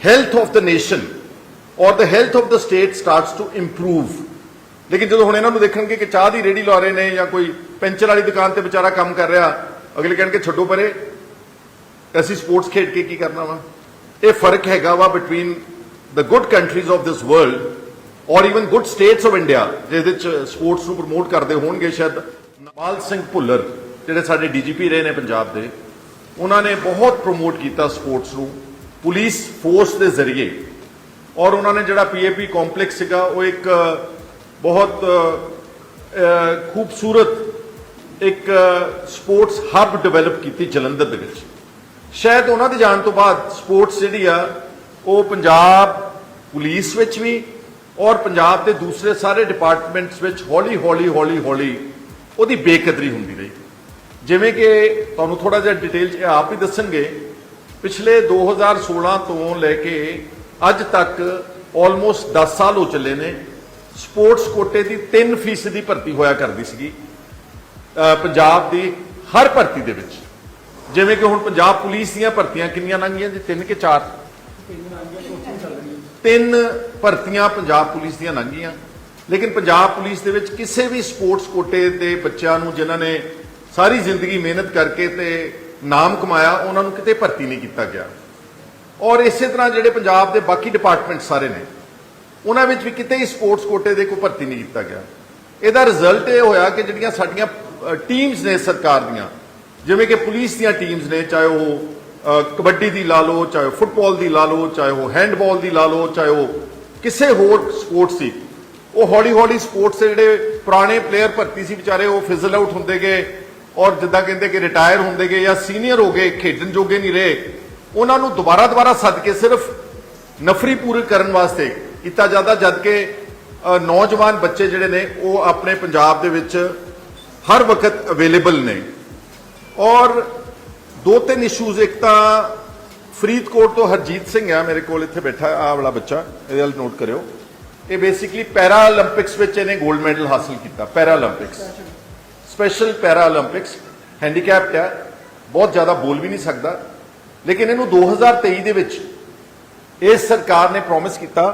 Health of the nation ਔਰ the health of the state starts to improve ਲੇਕਿਨ ਜਦੋਂ ਹੁਣ ਇਹਨਾਂ ਨੂੰ ਦੇਖਣਗੇ ਕਿ ਚਾਹ ਦੀ ਰੇੜੀ ਲਾ ਰਹੇ ਨੇ ਜਾਂ ਕੋਈ ਪੈਂਚਰ ਵਾਲੀ ਦੁਕਾਨ ਤੇ ਵਿਚਾਰਾ ਕੰਮ ਕਰ ਰਿਹਾ ਅਗਲੇ ਕਹਿਣਗੇ ਛੱਡੋ ਪਰੇ ਅਸੀਂ ਸਪੋਰਟਸ ਖੇਡ ਕੇ ਕੀ ਕਰਨਾ ਵਾ ਇਹ ਫ਼ਰਕ ਹੈਗਾ ਵਾ between the good countries of this world ਔਰ even good states of India ਜਿਹਦੇ ਚ ਸਪੋਰਟਸ ਨੂੰ ਪ੍ਰਮੋਟ ਕਰਦੇ ਹੋਣਗੇ ਸ਼ਾਇਦ ਨਵਾਲ ਸਿੰਘ ਭੁੱਲਰ ਜਿਹੜੇ ਸਾਡੇ ਡੀਜੀਪੀ ਰਹੇ ਨੇ ਪੰਜਾਬ ਦੇ ਉਹਨਾਂ ਨੇ ਬਹੁਤ ਪ੍ਰਮੋਟ ਕੀਤਾ ਸਪੋਰਟਸ ਨੂੰ ਪੁਲਿਸ ਫੋਰਸ ਦੇ ਜ਼ਰੀਏ ਔਰ ਉਹਨਾਂ ਨੇ ਜਿਹੜਾ ਪੀਏਪੀ ਕੰਪਲੈਕਸ ਸੀਗਾ, ਉਹ ਇੱਕ ਬਹੁਤ ਖੂਬਸੂਰਤ ਇੱਕ ਸਪੋਰਟਸ ਹੱਬ ਡਿਵੈਲਪ ਕੀਤੀ ਜਲੰਧਰ ਦੇ ਵਿੱਚ। ਸ਼ਾਇਦ ਉਹਨਾਂ ਦੇ ਜਾਣ ਤੋਂ ਬਾਅਦ ਸਪੋਰਟਸ ਜਿਹੜੀ ਆ, ਉਹ ਪੰਜਾਬ ਪੁਲਿਸ ਵਿੱਚ ਵੀ ਔਰ ਪੰਜਾਬ ਦੇ ਦੂਸਰੇ ਸਾਰੇ ਡਿਪਾਰਟਮੈਂਟਸ ਵਿੱਚ ਹੌਲੀ ਹੌਲੀ ਹੌਲੀ ਹੌਲੀ ਉਹਦੀ ਬੇਕਦਰੀ ਹੁੰਦੀ ਰਹੀ। ਜਿਵੇਂ ਕਿ ਤੁਹਾਨੂੰ ਥੋੜਾ ਜਿਹਾ ਡਿਟੇਲ ਚ ਆਪ ਹੀ ਦੱਸਣਗੇ ਪਿਛਲੇ 2016 ਤੋਂ ਲੈ ਕੇ ਅੱਜ ਤੱਕ ਆਲਮੋਸਟ 10 ਸਾਲ ਹੋ ਚੱਲੇ ਨੇ ਸਪੋਰਟਸ ਕੋਟੇ ਦੀ 3% ਦੀ ਭਰਤੀ ਹੋਇਆ ਕਰਦੀ ਸੀਗੀ। ਪੰਜਾਬ ਦੀ ਹਰ ਭਰਤੀ ਦੇ ਵਿੱਚ। ਜਿਵੇਂ ਕਿ ਹੁਣ ਪੰਜਾਬ ਪੁਲਿਸ ਦੀਆਂ ਭਰਤੀਆਂ ਕਿੰਨੀਆਂ ਲੰਘੀਆਂ ਜੀ? ਤਿੰਨ ਕਿ ਚਾਰ? ਤਿੰਨ ਭਰਤੀਆਂ ਪੰਜਾਬ ਪੁਲਿਸ ਦੀਆਂ ਲੰਘੀਆਂ। ਲੇਕਿਨ ਪੰਜਾਬ ਪੁਲਿਸ ਦੇ ਵਿੱਚ ਕਿਸੇ ਵੀ ਸਪੋਰਟਸ ਕੋਟੇ ਦੇ ਬੱਚਿਆਂ ਨੂੰ ਜਿਨ੍ਹਾਂ ਨੇ ਸਾਰੀ ਜ਼ਿੰਦਗੀ ਮਿਹਨਤ ਕਰਕੇ ਤੇ ਨਾਮ ਕਮਾਇਆ, ਉਹਨਾਂ ਨੂੰ ਕਿਤੇ ਭਰਤੀ ਨਹੀਂ ਕੀਤਾ ਗਿਆ। ਔਰ ਇਸੇ ਤਰ੍ਹਾਂ ਜਿਹੜੇ ਪੰਜਾਬ ਦੇ ਬਾਕੀ ਡਿਪਾਰਟਮੈਂਟ ਸਾਰੇ ਨੇ, ਉਹਨਾਂ ਵਿੱਚ ਵੀ ਕਿਤੇ ਹੀ ਸਪੋਰਟਸ ਕੋਟੇ ਦੇ ਕੋਈ ਭਰਤੀ ਨਹੀਂ ਕੀਤਾ ਗਿਆ। ਇਹਦਾ ਰਿਜ਼ਲਟ ਇਹ ਹੋਇਆ ਕਿ ਜਿਹੜੀਆਂ ਸਾਡੀਆਂ ਟੀਮਸ ਨੇ ਸਰਕਾਰ ਦੀਆਂ, ਜਿਵੇਂ ਕਿ ਪੁਲਿਸ ਦੀਆਂ ਟੀਮਸ ਨੇ, ਚਾਹੇ ਉਹ ਕਬੱਡੀ ਦੀ ਲਾ ਲਓ, ਚਾਹੇ ਉਹ ਫੁੱਟਬਾਲ ਦੀ ਲਾ ਲਓ, ਚਾਹੇ ਉਹ ਹੈਂਡਬਾਲ ਦੀ ਲਾ ਲਓ, ਚਾਹੇ ਉਹ ਕਿਸੇ ਹੋਰ ਸਪੋਰਟਸ ਸੀ, ਉਹ ਹੌਲੀ ਹੌਲੀ ਸਪੋਰਟਸ ਦੇ ਜਿਹੜੇ ਪੁਰਾਣੇ ਪਲੇਅਰ ਭਰਤੀ ਸੀ, ਵਿਚਾਰੇ ਉਹ ਫਿਜ਼ਲ ਆਊਟ ਹੁੰਦੇ ਗਏ ਔਰ ਜਿੱਦਾਂ ਕਹਿੰਦੇ ਕਿ ਰਿਟਾਇਰ ਹੁੰਦੇ ਗਏ ਜਾਂ ਸੀਨੀਅਰ ਹੋ ਗਏ, ਖੇਡਣ ਜੋਗੇ ਨਹੀਂ ਰਹੇ, ਉਹਨਾਂ ਨੂੰ ਦੁਬਾਰਾ ਦੁਬਾਰਾ ਸੱਦ ਕੇ ਸਿਰਫ ਨਫਰੀ ਪੂਰੀ ਕਰਨ ਵਾਸਤੇ ਕੀਤਾ ਜਾਂਦਾ ਜਦ ਕਿ ਨੌਜਵਾਨ ਬੱਚੇ ਜਿਹੜੇ ਨੇ, ਉਹ ਆਪਣੇ ਪੰਜਾਬ ਦੇ ਵਿੱਚ ਹਰ ਵਕਤ ਅਵੇਲੇਬਲ ਨੇ। ਔਰ ਦੋ ਤਿੰਨ ਇਸ਼ੂਜ਼ ਇੱਕ ਤਾਂ ਫਰੀਦਕੋਟ ਤੋਂ ਹਰਜੀਤ ਸਿੰਘ ਆ, ਮੇਰੇ ਕੋਲ ਇੱਥੇ ਬੈਠਾ ਆ ਵਾਲਾ ਬੱਚਾ, ਇਹਦੇ ਨਾਲ ਨੋਟ ਕਰਿਓ। ਇਹ ਬੇਸਿਕਲੀ ਪੈਰਾ 올림픽ਸ ਵਿੱਚ ਇਹਨੇ 골ਡ ਮੈਡਲ ਹਾਸਲ ਕੀਤਾ ਪੈਰਾ 올림픽ਸ ਸਪੈਸ਼ਲ ਪੈਰਾ 올림픽ਸ ਹੈਂਡੀਕੈਪਡ ਹੈ, ਬਹੁਤ ਜ਼ਿਆਦਾ ਬੋਲ ਵੀ ਨਹੀਂ ਸਕਦਾ। ਲੇਕਿਨ ਇਹਨੂੰ 2023 ਦੇ ਵਿੱਚ ਇਸ ਸਰਕਾਰ ਨੇ ਪ੍ਰੋਮਿਸ ਕੀਤਾ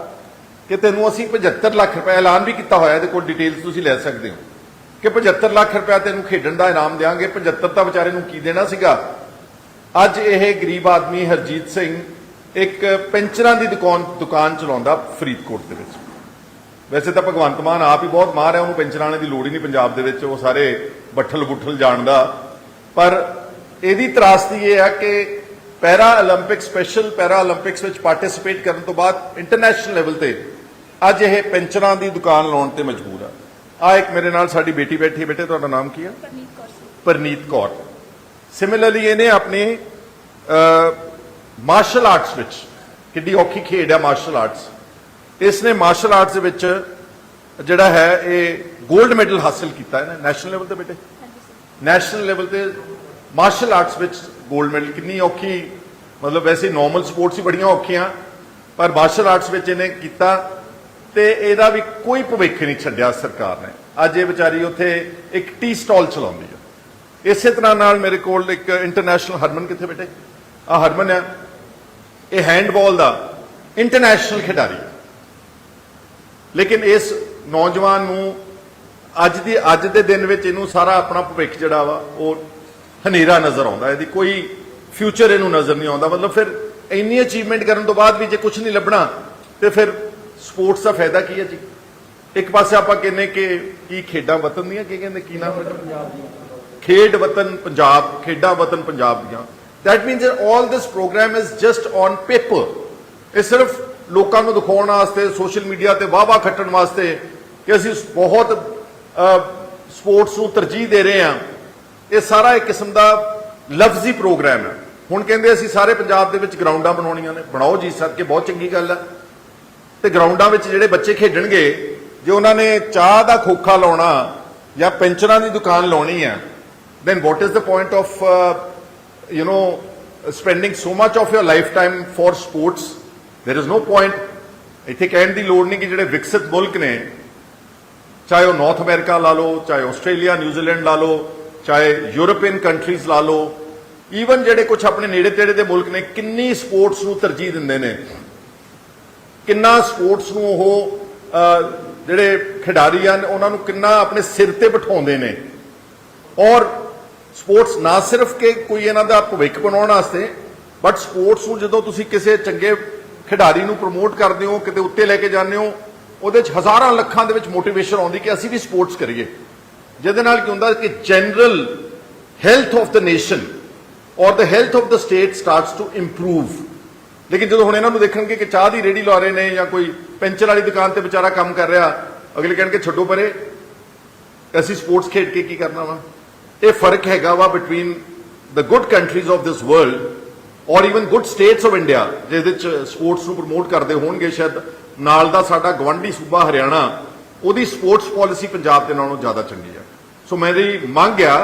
ਕਿ ਤੈਨੂੰ ਅਸੀਂ 75 ਲੱਖ ਰੁਪਏ ਐਲਾਨ ਵੀ ਕੀਤਾ ਹੋਇਆ, ਇਹਦੇ ਕੋਲ ਡਿਟੇਲਸ ਤੁਸੀਂ ਲੈ ਸਕਦੇ ਹੋ। ਕਿ 75 ਲੱਖ ਰੁਪਏ ਤੈਨੂੰ ਖੇਡਣ ਦਾ ਇਨਾਮ ਦੇਾਂਗੇ 75 ਤਾਂ ਵਿਚਾਰੇ ਨੂੰ ਕੀ ਦੇਣਾ ਸੀਗਾ? ਅੱਜ ਇਹ ਗਰੀਬ ਆਦਮੀ ਹਰਜੀਤ ਸਿੰਘ ਇੱਕ ਪੈਂਚਰਾਂ ਦੀ ਦੁਕਾਨ ਦੁਕਾਨ ਚਲਾਉਂਦਾ ਫਰੀਦਕੋਟ ਦੇ ਵਿੱਚ। ਵੈਸੇ ਤਾਂ ਭਗਵੰਤ ਮਾਨ ਆਪ ਹੀ ਬਹੁਤ ਮਾਰ ਹੈ ਉਹਨੂੰ ਪੈਨਸ਼ਨਾਂ ਦੀ ਲੋੜ ਹੀ ਨਹੀਂ ਪੰਜਾਬ ਦੇ ਵਿੱਚ ਉਹ ਸਾਰੇ ਬੱਠਲ ਬੁੱਠਲ ਜਾਣਦਾ ਪਰ ਇਹਦੀ ਤਰਾਸਦੀ ਇਹ ਆ ਕਿ ਪੈਰਾ 올림픽 ਸਪੈਸ਼ਲ ਪੈਰਾ 올림픽ਸ ਵਿੱਚ ਪਾਰਟਿਸਿਪੇਟ ਕਰਨ ਤੋਂ ਬਾਅਦ ਇੰਟਰਨੈਸ਼ਨਲ ਲੈਵਲ ਤੇ ਅੱਜ ਇਹ ਪੈਨਸ਼ਨਾਂ ਦੀ ਦੁਕਾਨ ਲਾਉਣ ਤੇ ਮਜਬੂਰ ਆ। ਆ ਇੱਕ ਮੇਰੇ ਨਾਲ ਸਾਡੀ ਬੇਟੀ ਬੈਠੀ ਬੇਟੇ ਤੁਹਾਡਾ ਨਾਮ ਕੀ ਆ ਪਰਨੀਤ ਕੌਰ ਪਰਨੀਤ ਕੌਰ। ਸਿਮਿਲਰਲੀ ਇਹਨੇ ਆਪਣੇ ਮਾਰਸ਼ਲ ਆਰਟਸ ਵਿੱਚ ਕਿੱਡੀ ਔਖੀ ਖੇਡ ਆ ਮਾਰਸ਼ਲ ਆਰਟਸ ਇਸ ਨੇ ਮਾਰਸ਼ਲ ਆਰਟਸ ਦੇ ਵਿੱਚ ਜਿਹੜਾ ਹੈ ਇਹ 골ਡ ਮੈਡਲ ਹਾਸਲ ਕੀਤਾ ਹੈ ਨੈਸ਼ਨਲ ਲੈਵਲ ਤੇ ਬੇਟੇ? ਨੈਸ਼ਨਲ ਲੈਵਲ ਤੇ ਮਾਰਸ਼ਲ ਆਰਟਸ ਵਿੱਚ 골ਡ ਮੈਡਲ ਕਿੰਨੀ ਔਖੀ ਮਤਲਬ ਵੈਸੇ ਨਾਰਮਲ ਸਪੋਰਟਸ ਹੀ ਬੜੀਆਂ ਔਖੀਆਂ ਪਰ ਮਾਰਸ਼ਲ ਆਰਟਸ ਵਿੱਚ ਇਹਨੇ ਕੀਤਾ ਤੇ ਇਹਦਾ ਵੀ ਕੋਈ ਭਵਿੱਖ ਨਹੀਂ ਛੱਡਿਆ ਸਰਕਾਰ ਨੇ। ਅੱਜ ਇਹ ਵਿਚਾਰੀ ਉੱਥੇ ਇੱਕ ਟੀ ਸਟਾਲ ਚਲਾਉਂਦੀ ਹੈ ਇਸੇ ਤਰ੍ਹਾਂ ਨਾਲ ਮੇਰੇ ਕੋਲ ਇੱਕ ਇੰਟਰਨੈਸ਼ਨਲ ਹਰਮਨ ਕਿੱਥੇ ਬੇਟੇ? ਆ ਹਰਮਨ ਹੈ। ਇਹ ਹੈਂਡਬਾਲ ਦਾ ਇੰਟਰਨੈਸ਼ਨਲ ਖਿਡਾਰੀ। ਹੈ ਲੇਕਿਨ ਇਸ ਨੌਜਵਾਨ ਨੂੰ ਅੱਜ ਦੀ ਅੱਜ ਦੇ ਦਿਨ ਵਿੱਚ ਇਹਨੂੰ ਸਾਰਾ ਆਪਣਾ ਭਵਿੱਖ ਜਿਹੜਾ ਵਾ, ਉਹ ਹਨੇਰਾ ਨਜ਼ਰ ਆਉਂਦਾ, ਇਹਦੀ ਕੋਈ ਫਿਊਚਰ ਇਹਨੂੰ ਨਜ਼ਰ ਨਹੀਂ ਆਉਂਦਾ। ਮਤਲਬ ਫਿਰ ਇੰਨੀ ਅਚੀਵਮੈਂਟ ਕਰਨ ਤੋਂ ਬਾਅਦ ਵੀ ਜੇ ਕੁਝ ਨਹੀਂ ਲੱਭਣਾ, ਤੇ ਫਿਰ ਸਪੋਰਟਸ ਦਾ ਫਾਇਦਾ ਕੀ ਹੈ ਜੀ? ਇੱਕ ਪਾਸੇ ਆਪਾਂ ਕਹਿੰਨੇ ਕਿ ਕੀ ਖੇਡਾਂ ਵਤਨ ਦੀਆਂ, ਕੀ ਕਹਿੰਦੇ, ਕੀ ਨਾਮ ਦੀਆਂ ਖੇਡ ਵਤਨ ਪੰਜਾਬ, ਖੇਡਾਂ ਵਤਨ ਪੰਜਾਬ ਦੀਆਂ। That means that all this program is just on paper ਇਹ ਸਿਰਫ ਲੋਕਾਂ ਨੂੰ ਦਿਖਾਉਣ ਵਾਸਤੇ ਸੋਸ਼ਲ ਮੀਡੀਆ ਤੇ ਵਾਹ-ਵਾਹ ਖੱਟਣ ਵਾਸਤੇ ਕਿ ਅਸੀਂ ਬਹੁਤ ਸਪੋਰਟਸ ਨੂੰ ਤਰਜੀਹ ਦੇ ਰਹੇ ਹਾਂ। ਇਹ ਸਾਰਾ ਇੱਕ ਕਿਸਮ ਦਾ ਲਫ਼ਜ਼ੀ ਪ੍ਰੋਗਰਾਮ ਹੈ। ਹੁਣ ਕਹਿੰਦੇ ਅਸੀਂ ਸਾਰੇ ਪੰਜਾਬ ਦੇ ਵਿੱਚ ਗਰਾਊਂਡਾਂ ਬਣਾਉਣੀਆਂ ਨੇ। ਬਣਾਓ ਜੀ ਸਰ ਕਿ ਬਹੁਤ ਚੰਗੀ ਗੱਲ ਹੈ। ਤੇ ਗਰਾਊਂਡਾਂ ਵਿੱਚ ਜਿਹੜੇ ਬੱਚੇ ਖੇਡਣਗੇ ਜੇ ਉਹਨਾਂ ਨੇ ਚਾਹ ਦਾ ਖੋਖਾ ਲਾਉਣਾ ਜਾਂ ਪੈਂਚਰਾਂ ਦੀ ਦੁਕਾਨ ਲਾਉਣੀ ਹੈ then what is the point of uh, you know spending so much of your lifetime for sports? There is no point ਇੱਥੇ ਕਹਿਣ ਦੀ ਲੋੜ ਨਹੀਂ ਕਿ ਜਿਹੜੇ ਵਿਕਸਿਤ ਮੁਲਕ ਨੇ, ਚਾਹੇ ਉਹ ਨਾਰਥ ਅਮਰੀਕਾ ਲਾ ਲਓ, ਚਾਹੇ ਆਸਟ੍ਰੇਲੀਆ ਨਿਊਜ਼ੀਲੈਂਡ ਲਾ ਲਓ, ਚਾਹੇ ਯੂਰੋਪੀਅਨ ਕੰਟਰੀਜ਼ ਲਾ ਲਓ ਈਵਨ ਜਿਹੜੇ ਕੁਝ ਆਪਣੇ ਨੇੜੇ ਤੇੜੇ ਦੇ ਮੁਲਕ ਨੇ, ਕਿੰਨੀ ਸਪੋਰਟਸ ਨੂੰ ਤਰਜੀਹ ਦਿੰਦੇ ਨੇ? ਕਿੰਨਾ ਸਪੋਰਟਸ ਨੂੰ ਉਹ ਜਿਹੜੇ ਖਿਡਾਰੀ ਹਨ, ਉਹਨਾਂ ਨੂੰ ਕਿੰਨਾ ਆਪਣੇ ਸਿਰ ਤੇ ਬਿਠਾਉਂਦੇ ਨੇ? ਔਰ ਸਪੋਰਟਸ ਨਾ ਸਿਰਫ ਕਿ ਕੋਈ ਇਹਨਾਂ ਦਾ ਭਵਿੱਖ ਬਣਾਉਣ ਵਾਸਤੇ ਬਟ ਸਪੋਰਟਸ ਨੂੰ ਜਦੋਂ ਤੁਸੀਂ ਕਿਸੇ ਚੰਗੇ ਖਿਡਾਰੀ ਨੂੰ ਪ੍ਰਮੋਟ ਕਰਦੇ ਹੋ, ਕਿਤੇ ਉੱਤੇ ਲੈ ਕੇ ਜਾਂਦੇ ਹੋ, ਉਹਦੇ ਚ ਹਜ਼ਾਰਾਂ ਲੱਖਾਂ ਦੇ ਵਿੱਚ ਮੋਟੀਵੇਸ਼ਨ ਆਉਂਦੀ ਕਿ ਅਸੀਂ ਵੀ ਸਪੋਰਟਸ ਕਰੀਏ। ਜਿਹਦੇ ਨਾਲ ਕੀ ਹੁੰਦਾ ਕਿ general health of the nation ਔਰ the health of the state starts to improve ਲੇਕਿਨ ਜਦੋਂ ਹੁਣ ਇਹਨਾਂ ਨੂੰ ਦੇਖਣਗੇ ਕਿ ਚਾਹ ਦੀ ਰੇੜੀ ਲਾ ਰਹੇ ਨੇ ਜਾਂ ਕੋਈ ਪੈਂਚਰ ਵਾਲੀ ਦੁਕਾਨ ਤੇ ਵਿਚਾਰਾ ਕੰਮ ਕਰ ਰਿਹਾ, ਅਗਲੇ ਕਹਿਣਗੇ, ਛੱਡੋ ਪਰੇ, ਅਸੀਂ ਸਪੋਰਟਸ ਖੇਡ ਕੇ ਕੀ ਕਰਨਾ ਵਾ? ਇਹ ਫ਼ਰਕ ਹੈਗਾ ਵਾ between the good countries of this world ਔਰ even good states of India ਜਿਹਦੇ ਚ ਸਪੋਰਟਸ ਨੂੰ ਪ੍ਰਮੋਟ ਕਰਦੇ ਹੋਣਗੇ ਸ਼ਾਇਦ, ਨਾਲ ਦਾ ਸਾਡਾ ਗਵੰਡੀ ਸੂਬਾ ਹਰਿਆਣਾ, ਉਹਦੀ ਸਪੋਰਟਸ ਪਾਲਿਸੀ ਪੰਜਾਬ ਦੇ ਨਾਲੋਂ ਜ਼ਿਆਦਾ ਚੰਗੀ ਆ ਸੋ ਮੇਰੀ ਮੰਗ ਆ,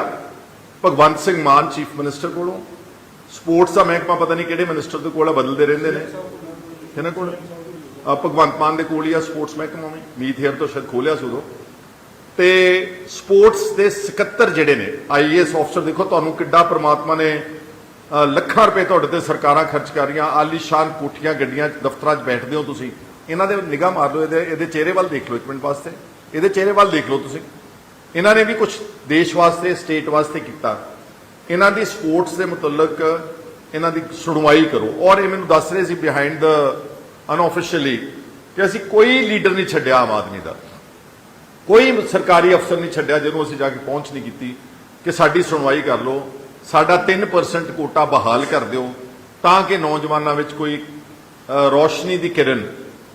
ਭਗਵੰਤ ਸਿੰਘ ਮਾਨ ਚੀਫ ਮਿਨਿਸਟਰ ਕੋਲੋਂ। ਸਪੋਰਟਸ ਦਾ ਮਹਿਕਮਾ ਪਤਾ ਨਹੀਂ ਕਿਹੜੇ ਮਿਨਿਸਟਰ ਦੇ ਕੋਲ ਆ, ਬਦਲਦੇ ਰਹਿੰਦੇ ਨੇ। ਇਹਨਾਂ ਕੋਲ? ਭਗਵੰਤ ਮਾਨ ਦੇ ਕੋਲ ਹੀ ਆ ਸਪੋਰਟਸ ਮਹਿਕਮਾ ਵੀ। ਮੀਤ ਹੇਅਰ ਤੋਂ ਸ਼ਾਇਦ ਖੋਲਿਆ ਸੀ ਉਦੋਂ। ਤੇ ਸਪੋਰਟਸ ਦੇ ਸਕੱਤਰ ਜਿਹੜੇ ਨੇ ਆਈਏਐਸ ਅਫਸਰ ਦੇਖੋ ਤੁਹਾਨੂੰ ਕਿੱਡਾ ਪ੍ਰਮਾਤਮਾ ਨੇ ਲੱਖਾਂ ਰੁਪਏ ਤੁਹਾਡੇ ਤੇ ਸਰਕਾਰਾਂ ਖਰਚ ਕਰ ਰਹੀਆਂ ਆਲੀਸ਼ਾਨ ਕੋਠੀਆਂ ਗੱਡੀਆਂ 'ਚ, ਦਫ਼ਤਰਾਂ 'ਚ ਬੈਠਦੇ ਹੋ ਤੁਸੀਂ। ਇਹਨਾਂ ਦੇ ਨਿਗਾਹ ਮਾਰ ਲਓ ਇਹਦੇ ਇਹਦੇ ਚਿਹਰੇ ਵੱਲ ਦੇਖ ਲਓ ਇੱਕ ਮਿੰਟ ਵਾਸਤੇ। ਇਹਦੇ ਚਿਹਰੇ ਵੱਲ ਦੇਖ ਲਓ ਤੁਸੀਂ। ਇਹਨਾਂ ਨੇ ਵੀ ਕੁਝ ਦੇਸ਼ ਵਾਸਤੇ ਸਟੇਟ ਵਾਸਤੇ ਕੀਤਾ। ਇਹਨਾਂ ਦੀ ਸਪੋਰਟਸ ਦੇ ਮੁਤਲਕ ਇਹਨਾਂ ਦੀ ਸੁਣਵਾਈ ਕਰੋ। ਔਰ ਇਹ ਮੈਨੂੰ ਦੱਸ ਰਹੇ ਸੀ ਬਿਹਾਈਂਡ ਦ ਅਨਆਫੀਸ਼ੀਅਲੀ ਕਿ ਅਸੀਂ ਕੋਈ ਲੀਡਰ ਨਹੀਂ ਛੱਡਿਆ ਆਮ ਆਦਮੀ ਦਾ। ਕੋਈ ਸਰਕਾਰੀ ਅਫਸਰ ਨਹੀਂ ਛੱਡਿਆ ਜਿਹਨੂੰ ਅਸੀਂ ਜਾ ਕੇ ਪਹੁੰਚ ਨਹੀਂ ਕੀਤੀ ਕਿ ਸਾਡੀ ਸੁਣਵਾਈ ਕਰ ਲਓ। ਸਾਡਾ 3% ਕੋਟਾ ਬਹਾਲ ਕਰ ਦਿਓ, ਤਾਂ ਕਿ ਨੌਜਵਾਨਾਂ ਵਿੱਚ ਕੋਈ ਰੋਸ਼ਨੀ ਦੀ ਕਿਰਨ,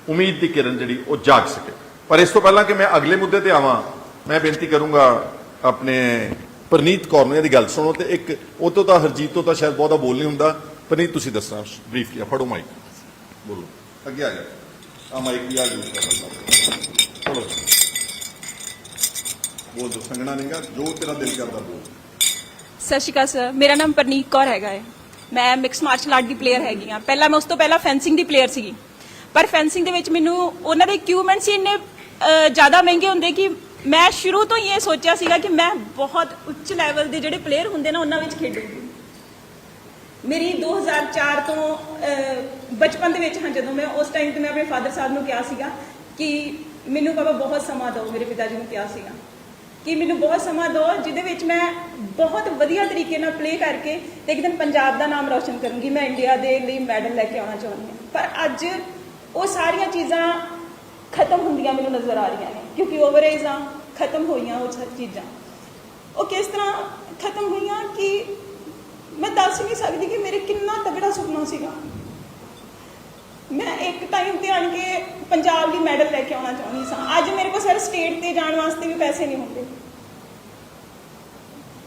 ਉਮੀਦ ਦੀ ਕਿਰਨ ਜਿਹੜੀ, ਉਹ ਜਾਗ ਸਕੇ। ਪਰ ਇਸ ਤੋਂ ਪਹਿਲਾਂ ਕਿ ਮੈਂ ਅਗਲੇ ਮੁੱਦੇ ਤੇ ਆਵਾਂ, ਮੈਂ ਬੇਨਤੀ ਕਰੂੰਗਾ ਆਪਣੇ ਪ੍ਰਨੀਤ ਕੌਰ ਨੂੰ ਇਹਦੀ ਗੱਲ ਸੁਣੋ ਤੇ ਇੱਕ, ਉਹ ਤੋਂ ਤਾਂ, ਹਰਜੀਤ ਤੋਂ ਤਾਂ ਸ਼ਾਇਦ ਬਹੁਤਾ ਬੋਲ ਨਹੀਂ ਹੁੰਦਾ। ਪ੍ਰਨੀਤ, ਤੁਸੀਂ ਦੱਸਣਾ ਬਰੀਫ ਕੀ ਫੜੋ ਮਾਈਕ ਬੋਲੋ। ਅੱਗੇ ਆ ਜਾ ਆ ਮਾਈਕ ਵੀ ਆ ਯੂਜ਼ ਕਰਨਾ ਚਲੋ। ਬੋਲ ਦੋ ਸੰਗਣਾ ਨਹੀਂਗਾ ਜੋ ਤੇਰਾ ਦਿਲ ਕਰਦਾ ਬੋਲ। ਸਤਿ ਸ਼੍ਰੀ ਅਕਾਲ ਸਰ ਮੇਰਾ ਨਾਮ ਪਰਨੀਤ ਕੌਰ ਹੈਗਾ ਹੈ। ਮੈਂ ਮਿਕਸ ਮਾਰਸ਼ਲ ਆਰਟ ਦੀ ਪਲੇਅਰ ਹੈਗੀ ਆ ਪਹਿਲਾਂ ਮੈਂ ਉਸ ਤੋਂ ਪਹਿਲਾਂ ਫੈਂਸਿੰਗ ਦੀ ਪਲੇਅਰ ਸੀਗੀ। ਪਰ ਫੈਂਸਿੰਗ ਦੇ ਵਿੱਚ ਮੈਨੂੰ ਉਹਨਾਂ ਦੇ ਇਕਵਿਪਮੈਂਟਸ ਹੀ ਇੰਨੇ ਜ਼ਿਆਦਾ ਮਹਿੰਗੇ ਹੁੰਦੇ ਕਿ ਮੈਂ ਸ਼ੁਰੂ ਤੋਂ ਹੀ ਇਹ ਸੋਚਿਆ ਸੀਗਾ ਕਿ ਮੈਂ ਬਹੁਤ ਉੱਚ ਲੈਵਲ ਦੇ ਜਿਹੜੇ ਪਲੇਅਰ ਹੁੰਦੇ ਨਾ, ਉਹਨਾਂ ਵਿੱਚ ਖੇਡੂੰਗੀ। ਮੇਰੀ 2004 ਤੋਂ ਬਚਪਨ ਦੇ ਵਿੱਚ, ਹਾਂ, ਜਦੋਂ ਮੈਂ ਉਸ ਟਾਈਮ ਤੇ ਮੈਂ ਆਪਣੇ ਫਾਦਰ ਸਾਹਿਬ ਨੂੰ ਕਿਹਾ ਸੀਗਾ ਕਿ ਮੈਨੂੰ ਬਾਬਾ ਬਹੁਤ ਸਮਾਂ ਦਿਓ, ਮੇਰੇ ਪਿਤਾ ਜੀ ਨੂੰ ਕਿਹਾ ਸੀਗਾ। ਕਿ ਮੈਨੂੰ ਬਹੁਤ ਸਮਾਂ ਦਿਓ, ਜਿਹਦੇ ਵਿੱਚ ਮੈਂ ਬਹੁਤ ਵਧੀਆ ਤਰੀਕੇ ਨਾਲ ਪਲੇ ਕਰਕੇ ਤੇ ਇੱਕ ਦਿਨ ਪੰਜਾਬ ਦਾ ਨਾਮ ਰੌਸ਼ਨ ਕਰੂੰਗੀ। ਮੈਂ ਇੰਡੀਆ ਦੇ ਲਈ ਮੈਡਲ ਲੈ ਕੇ ਆਉਣਾ ਚਾਹੁੰਦੀ ਹਾਂ। ਪਰ ਅੱਜ ਉਹ ਸਾਰੀਆਂ ਚੀਜ਼ਾਂ ਖਤਮ ਹੁੰਦੀਆਂ ਮੈਨੂੰ ਨਜ਼ਰ ਆ ਰਹੀਆਂ ਨੇ, ਕਿਉਂਕਿ ਓਵਰ ਏਜਾਂ ਖਤਮ ਹੋਈਆਂ ਉਹ ਸਭ ਚੀਜ਼ਾਂ। ਉਹ ਕਿਸ ਤਰ੍ਹਾਂ ਖਤਮ ਹੋਈਆਂ ਕਿ ਮੈਂ ਦੱਸ ਹੀ ਨਹੀਂ ਸਕਦੀ ਕਿ ਮੇਰੇ ਕਿੰਨਾ ਤਗੜਾ ਸੁਪਨਾ ਸੀਗਾ। ਮੈਂ ਇੱਕ ਟਾਈਮ ਤੇ ਆਣ ਕੇ ਪੰਜਾਬ ਲਈ ਮੈਡਲ ਲੈ ਕੇ ਆਉਣਾ ਚਾਹੁੰਦੀ ਸਾਂ। ਅੱਜ ਮੇਰੇ ਕੋਲ ਸਰ ਸਟੇਟ ਤੇ ਜਾਣ ਵਾਸਤੇ ਵੀ ਪੈਸੇ ਨਹੀਂ ਹੁੰਦੇ।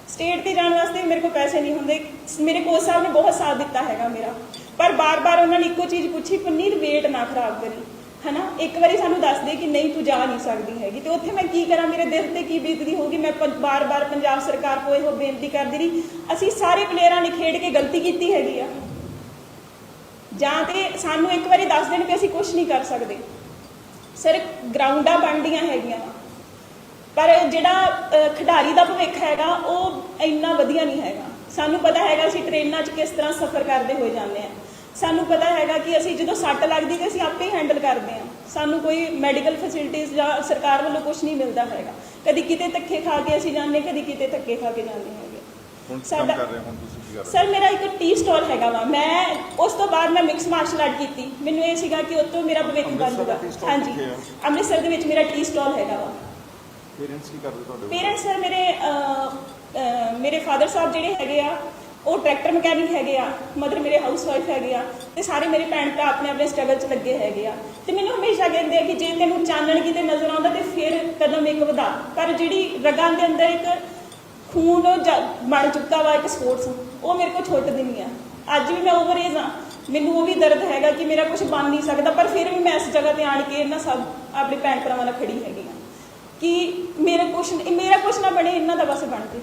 ਸਟੇਟ ਤੇ ਜਾਣ ਵਾਸਤੇ ਮੇਰੇ ਕੋਲ ਪੈਸੇ ਨਹੀਂ ਹੁੰਦੇ। ਮੇਰੇ ਕੋਚ ਸਾਹਿਬ ਨੇ ਬਹੁਤ ਸਾਥ ਦਿੱਤਾ ਹੈਗਾ ਮੇਰਾ। ਪਰ ਬਾਰ-ਬਾਰ ਉਹਨਾਂ ਨੇ ਇੱਕੋ ਚੀਜ਼ ਪੁੱਛੀ ਪਨੀਰ ਵੇਟ ਨਾ ਖਰਾਬ ਕਰੀ। ਹਨਾ? ਇੱਕ ਵਾਰੀ ਸਾਨੂੰ ਦੱਸ ਦੇ ਕਿ ਨਹੀਂ, ਤੂੰ ਜਾ ਨਹੀਂ ਸਕਦੀ ਹੈਗੀ। ਤੇ ਉੱਥੇ ਮੈਂ ਕੀ ਕਰਾਂ? ਮੇਰੇ ਦਿਲ ਤੇ ਕੀ ਬੀਤਦੀ ਹੋਊਗੀ? ਮੈਂ ਪ- ਬਾਰ-ਬਾਰ ਪੰਜਾਬ ਸਰਕਾਰ ਕੋਲ ਇਹੋ ਬੇਨਤੀ ਕਰਦੀ ਰਹੀ। ਅਸੀਂ ਸਾਰੇ ਪਲੇਅਰਾਂ ਨੇ ਖੇਡ ਕੇ ਗਲਤੀ ਕੀਤੀ ਹੈਗੀ ਆ। ਜਾਂ ਤੇ ਸਾਨੂੰ ਇੱਕ ਵਾਰੀ ਦੱਸ ਦੇਣ ਕਿ ਅਸੀਂ ਕੁਝ ਨਹੀਂ ਕਰ ਸਕਦੇ। ਸਰ ਗਰਾਊਂਡਾਂ ਬਣਦੀਆਂ ਹੈਗੀਆਂ। ਪਰ ਜਿਹੜਾ ਖਿਡਾਰੀ ਦਾ ਭਵਿੱਖ ਹੈਗਾ ਉਹ ਇੰਨਾ ਵਧੀਆ ਨਹੀਂ ਹੈਗਾ। ਸਾਨੂੰ ਪਤਾ ਹੈਗਾ ਅਸੀਂ ਟ੍ਰੇਨਾਂ 'ਚ ਕਿਸ ਤਰ੍ਹਾਂ ਸਫ਼ਰ ਕਰਦੇ ਹੋਏ ਜਾਂਦੇ ਆ ਸਾਨੂੰ ਪਤਾ ਹੈਗਾ ਕਿ ਅਸੀਂ ਜਦੋਂ ਸੱਟ ਲੱਗਦੀ ਤੇ ਅਸੀਂ ਆਪੇ ਹੀ ਹੈਂਡਲ ਕਰਦੇ ਆ ਸਾਨੂੰ ਕੋਈ ਮੈਡੀਕਲ ਫੈਸਿਲਿਟੀਆਂ ਜਾਂ ਸਰਕਾਰ ਵੱਲੋਂ ਕੁਝ ਨਹੀਂ ਮਿਲਦਾ ਹੈਗਾ। ਕਦੀ ਕਿਤੇ ਧੱਕੇ ਖਾ ਕੇ ਅਸੀਂ ਜਾਂਦੇ ਕਦੀ ਕਿਤੇ ਧੱਕੇ ਖਾ ਕੇ ਜਾਂਦੇ ਹੈਗੇ ਹੁਣ ਕੰਮ ਕਰ ਰਹੇ ਹੋ ਹੁਣ ਤੁਸੀਂ? ਕਰ ਰਹੇ ਸਰ ਮੇਰਾ ਇੱਕ ਟੀ ਸਟਾਲ ਹੈਗਾ ਵਾ। ਮੈਂ ਉਸ ਤੋਂ ਬਾਅਦ ਮੈਂ ਮਿਕਸ ਮਾਰਸ਼ਲ ਆਰਟ ਕੀਤੀ। ਮੈਨੂੰ ਇਹ ਸੀਗਾ ਕਿ ਉਤੋਂ ਮੇਰਾ ਭਵਿੱਖ ਬਣ ਅੰਮ੍ਰਿਤਸਰ ਦਾ ਜੂਗਾ tea stall ਹਾਂਜੀ? ਅੰਮ੍ਰਿਤਸਰ ਦੇ ਵਿੱਚ ਮੇਰਾ ਟੀ ਸਟਾਲ ਹੈਗਾ ਵਾ। ਪੇਰੈਂਟਸ ਕੀ ਕਰਦੇ ਤੁਹਾਡੇ ਪੇਰੈਂਟਸ ਸਰ ਮੇਰੇ ਮੇਰੇ ਫਾਦਰ ਸਾਹਿਬ ਜਿਹੜੇ ਹੈਗੇ ਆ ਉਹ ਟਰੈਕਟਰ ਮਕੈਨਿਕ ਹੈਗੇ ਆ ਮਦਰ ਮੇਰੇ ਹਾਊਸ ਵਾਈਫ ਹੈਗੇ ਆ ਤੇ ਸਾਰੇ ਮੇਰੇ ਭੈਣ ਭਰਾ ਆਪਣੇ ਆਪਣੇ ਸਟਰਗਲ 'ਚ ਲੱਗੇ ਹੈਗੇ ਆ। ਤੇ ਮੈਨੂੰ ਹਮੇਸ਼ਾ ਕਹਿੰਦੇ ਆ ਕਿ ਜੇ ਤੈਨੂੰ ਚਾਨਣ ਕਿਤੇ ਨਜ਼ਰ ਆਉਂਦਾ ਤੇ ਫਿਰ ਕਦਮ ਇੱਕ ਵਧਾ। ਪਰ ਜਿਹੜੀ ਰਗਾਂ ਦੇ ਅੰਦਰ ਇੱਕ ਖੂਨ ਜ- ਬਣ ਚੁੱਕਾ ਵਾ ਇੱਕ ਸਪੋਰਟਸ ਉਹ ਮੇਰੇ ਕੋਲ ਛੁੱਟਦੀ ਨਹੀਂ ਆ। ਅੱਜ ਵੀ ਮੈਂ ਓਵਰ ਏਜ ਆ ਮੈਨੂੰ ਉਹ ਵੀ ਦਰਦ ਹੈਗਾ ਕਿ ਮੇਰਾ ਕੁਝ ਬਣ ਨਹੀਂ ਸਕਦਾ, ਪਰ ਫਿਰ ਵੀ ਮੈਂ ਇਸ ਜਗ੍ਹਾ ਤੇ ਆਣ ਕੇ ਇਹਨਾਂ ਸਭ ਆਪਣੇ ਭੈਣ ਭਰਾਵਾਂ ਨਾਲ ਖੜੀ ਹੈਗੀ ਆ ਕਿ ਮੇਰਾ ਕੁਝ ਮੇਰਾ ਕੁਛ ਨਾ ਬਣੇ, ਇਹਨਾਂ ਦਾ ਬਸ ਬਣ ਜੇ